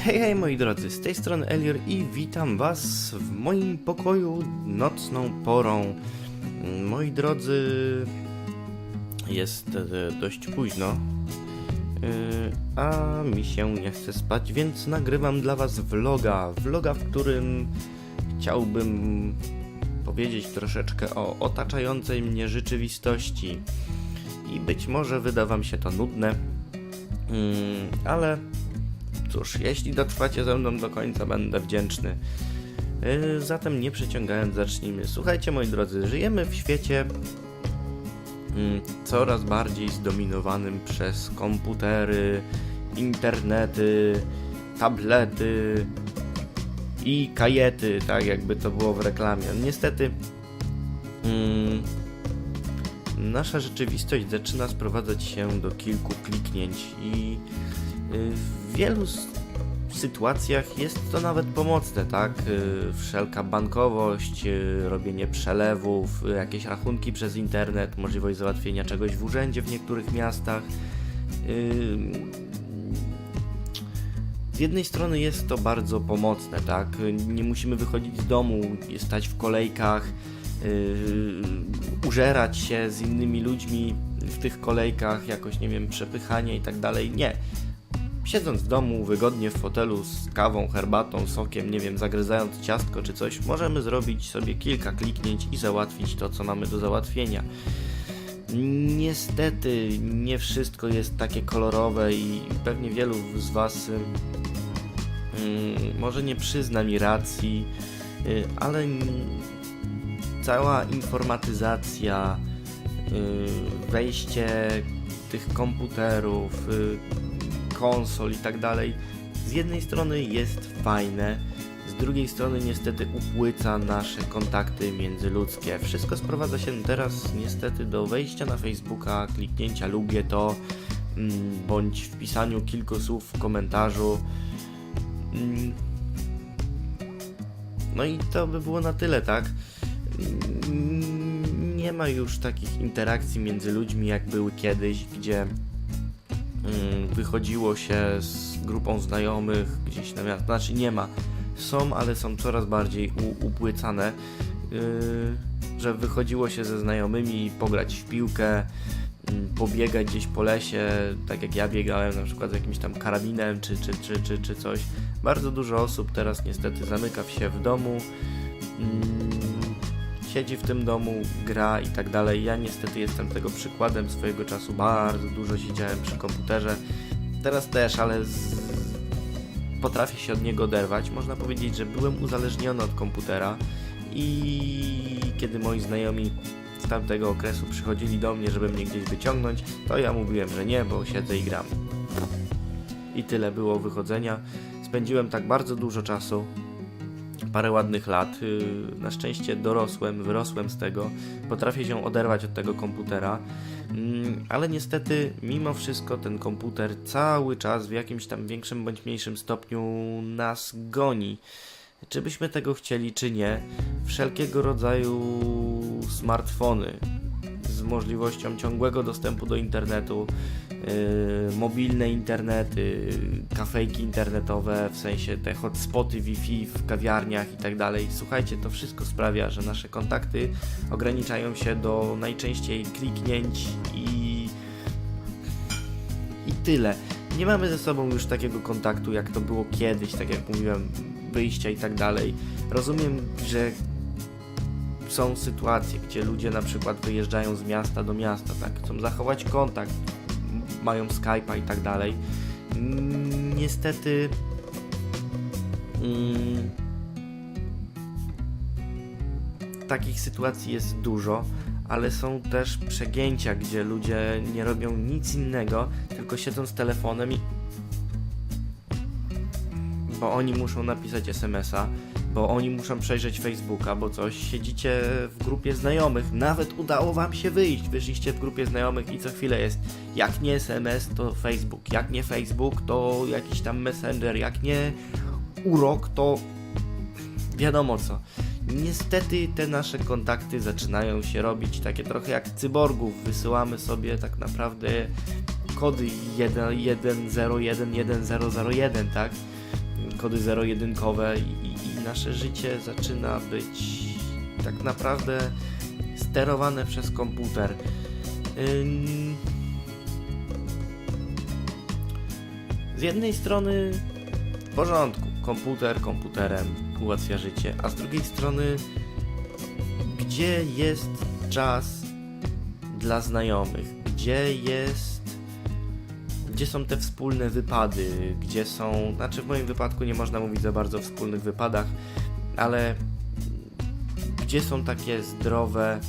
Hej, hej moi drodzy, z tej strony Elior i witam was w moim pokoju nocną porą. Moi drodzy, jest e, dość późno, e, a mi się nie chce spać, więc nagrywam dla was vloga. Vloga, w którym chciałbym powiedzieć troszeczkę o otaczającej mnie rzeczywistości. I być może wyda wam się to nudne, mm, ale Cóż, jeśli dotrwacie ze mną do końca, będę wdzięczny. Yy, zatem nie przeciągając, zacznijmy. Słuchajcie, moi drodzy, żyjemy w świecie mm, coraz bardziej zdominowanym przez komputery, internety, tablety i kajety, tak jakby to było w reklamie. Niestety, mm, nasza rzeczywistość zaczyna sprowadzać się do kilku kliknięć i w wielu sytuacjach jest to nawet pomocne, tak? Y, Wszelka bankowość, y, robienie przelewów, y, jakieś rachunki przez internet, możliwość załatwienia czegoś w urzędzie w niektórych miastach. Y, Z jednej strony jest to bardzo pomocne, tak? Nie musimy wychodzić z domu, stać w kolejkach, użerać się z innymi ludźmi w tych kolejkach, jakoś nie wiem, przepychanie i tak dalej. Nie. Siedząc w domu, wygodnie w fotelu z kawą, herbatą, sokiem, nie wiem, zagryzając ciastko czy coś, możemy zrobić sobie kilka kliknięć i załatwić to, co mamy do załatwienia. Niestety nie wszystko jest takie kolorowe i pewnie wielu z Was ym, może nie przyzna mi racji, y, ale cała informatyzacja, y, wejście tych komputerów, y, konsol i tak dalej, z jednej strony jest fajne, z drugiej strony niestety upłyca nasze kontakty międzyludzkie. Wszystko sprowadza się teraz niestety do wejścia na Facebooka, kliknięcia lubię to, mm, bądź wpisaniu kilku słów w komentarzu. Mm. No i to by było na tyle, tak? Mm, Nie ma już takich interakcji między ludźmi, jak były kiedyś, gdzie wychodziło się z grupą znajomych gdzieś na miasto. Znaczy nie ma. Są, ale są coraz bardziej upłycane. Yy, że wychodziło się ze znajomymi pograć w piłkę, mm, pobiegać gdzieś po lesie, tak jak ja biegałem na przykład z jakimś tam karabinem czy, czy, czy, czy, czy coś. Bardzo dużo osób teraz niestety zamyka się w domu, mm, siedzi w tym domu, gra i tak dalej. Ja niestety jestem tego przykładem swojego czasu. Bardzo dużo siedziałem przy komputerze. Teraz też, ale z... potrafię się od niego oderwać. Można powiedzieć, że byłem uzależniony od komputera i kiedy moi znajomi z tamtego okresu przychodzili do mnie, żeby mnie gdzieś wyciągnąć, to ja mówiłem, że nie, bo siedzę i gram. I tyle było wychodzenia. Spędziłem tak bardzo dużo czasu, parę ładnych lat. Yy, Na szczęście dorosłem, wyrosłem z tego. Potrafię się oderwać od tego komputera. Mm, Ale niestety, mimo wszystko, ten komputer cały czas w jakimś tam większym bądź mniejszym stopniu nas goni. Czy byśmy tego chcieli, czy nie, wszelkiego rodzaju smartfony z możliwością ciągłego dostępu do internetu, mobilne internety, kafejki internetowe, w sensie te hotspoty Wi-Fi w kawiarniach i tak dalej. Słuchajcie, to wszystko sprawia, że nasze kontakty ograniczają się do najczęściej kliknięć i i tyle. Nie mamy ze sobą już takiego kontaktu, jak to było kiedyś, tak jak mówiłem, wyjścia i tak dalej. Rozumiem, że są sytuacje, gdzie ludzie na przykład wyjeżdżają z miasta do miasta, tak, chcą zachować kontakt, mają Skype'a i tak dalej. Mm, Niestety mm, takich sytuacji jest dużo, ale są też przegięcia, gdzie ludzie nie robią nic innego, tylko siedzą z telefonem i bo oni muszą napisać SMS-a, bo oni muszą przejrzeć Facebooka, bo coś, siedzicie w grupie znajomych, nawet udało wam się wyjść, wyszliście w grupie znajomych i co chwilę jest, jak nie SMS, to Facebook, jak nie Facebook, to jakiś tam Messenger, jak nie urok, to wiadomo co. Niestety te nasze kontakty zaczynają się robić takie trochę jak cyborgów, wysyłamy sobie tak naprawdę kody 101011001, tak? kody zero-jedynkowe i nasze życie zaczyna być tak naprawdę sterowane przez komputer. Z jednej strony w porządku, komputer komputerem ułatwia życie, a z drugiej strony gdzie jest czas dla znajomych? Gdzie jest gdzie są te wspólne wypady, gdzie są, znaczy w moim wypadku nie można mówić za bardzo o wspólnych wypadach, ale gdzie są takie zdrowe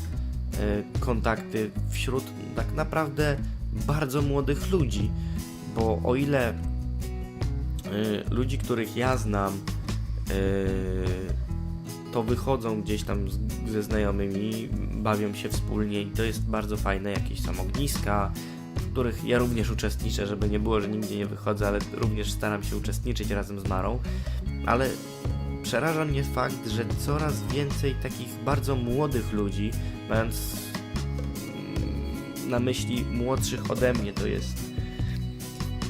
e, kontakty wśród tak naprawdę bardzo młodych ludzi, bo o ile e, ludzi, których ja znam, e, to wychodzą gdzieś tam ze znajomymi, bawią się wspólnie i to jest bardzo fajne, jakieś są ogniska, w których ja również uczestniczę, żeby nie było, że nigdzie nie wychodzę, ale również staram się uczestniczyć razem z Marą, ale przeraża mnie fakt, że coraz więcej takich bardzo młodych ludzi, mając mm, na myśli młodszych ode mnie, to jest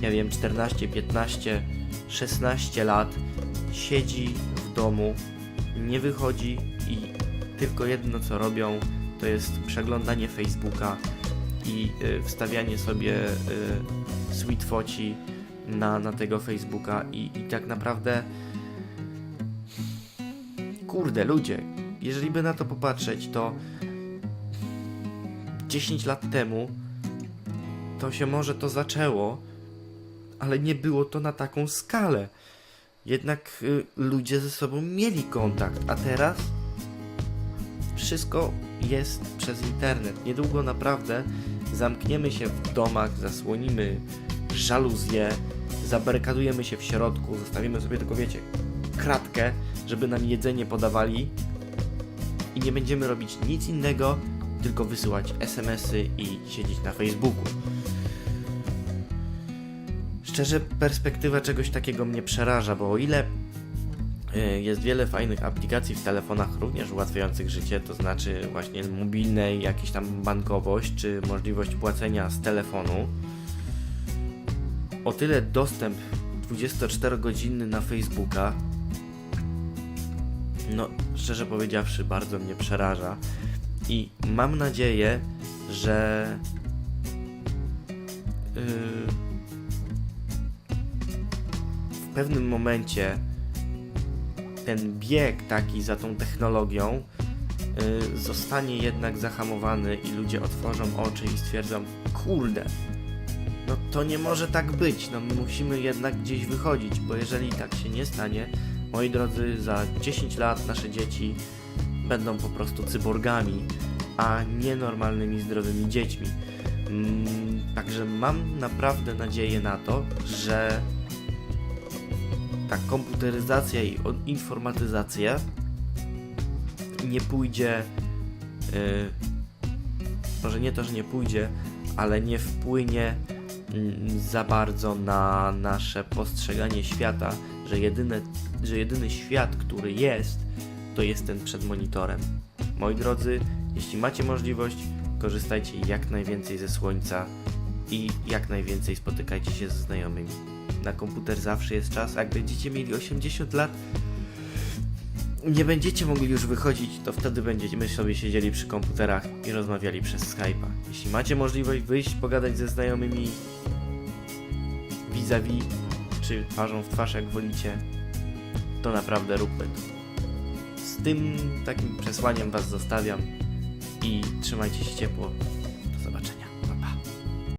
nie wiem, 14, 15, 16 lat, siedzi w domu, nie wychodzi i tylko jedno co robią to jest przeglądanie Facebooka i y, wstawianie sobie y, sweet foci na, na tego Facebooka i, i tak naprawdę kurde ludzie, jeżeli by na to popatrzeć, to 10 lat temu to się może to zaczęło, ale nie było to na taką skalę. Jednak y, ludzie ze sobą mieli kontakt, a teraz wszystko jest przez internet. Niedługo naprawdę zamkniemy się w domach, zasłonimy żaluzje, zabarykadujemy się w środku, zostawimy sobie tylko, wiecie, kratkę, żeby nam jedzenie podawali i nie będziemy robić nic innego, tylko wysyłać SMS-y i siedzieć na Facebooku. Szczerze, perspektywa czegoś takiego mnie przeraża, bo o ile jest wiele fajnych aplikacji w telefonach, również ułatwiających życie, to znaczy właśnie mobilnej, jakieś tam bankowość, czy możliwość płacenia z telefonu, o tyle dostęp 24-godzinny na Facebooka, no szczerze powiedziawszy, bardzo mnie przeraża. I mam nadzieję, że yy, w pewnym momencie ten bieg taki za tą technologią y, zostanie jednak zahamowany i ludzie otworzą oczy i stwierdzą, kurde, no to nie może tak być, no musimy jednak gdzieś wychodzić, bo jeżeli tak się nie stanie, moi drodzy, za 10 lat nasze dzieci będą po prostu cyborgami, a nie normalnymi, zdrowymi dziećmi. Mm, Także mam naprawdę nadzieję na to, że ta komputeryzacja i informatyzacja nie pójdzie, yy, może nie to, że nie pójdzie, ale nie wpłynie mm, za bardzo na nasze postrzeganie świata, że, jedyne, że jedyny świat, który jest, to jest ten przed monitorem. Moi drodzy, jeśli macie możliwość, korzystajcie jak najwięcej ze słońca i jak najwięcej spotykajcie się ze znajomymi na komputer zawsze jest czas. Jak będziecie mieli 80 lat, nie będziecie mogli już wychodzić, to wtedy będziemy sobie siedzieli przy komputerach i rozmawiali przez Skype'a. Jeśli macie możliwość wyjść, pogadać ze znajomymi vis-a-vis, czy twarzą w twarz, jak wolicie, to naprawdę róbmy to. Z tym takim przesłaniem Was zostawiam i trzymajcie się ciepło.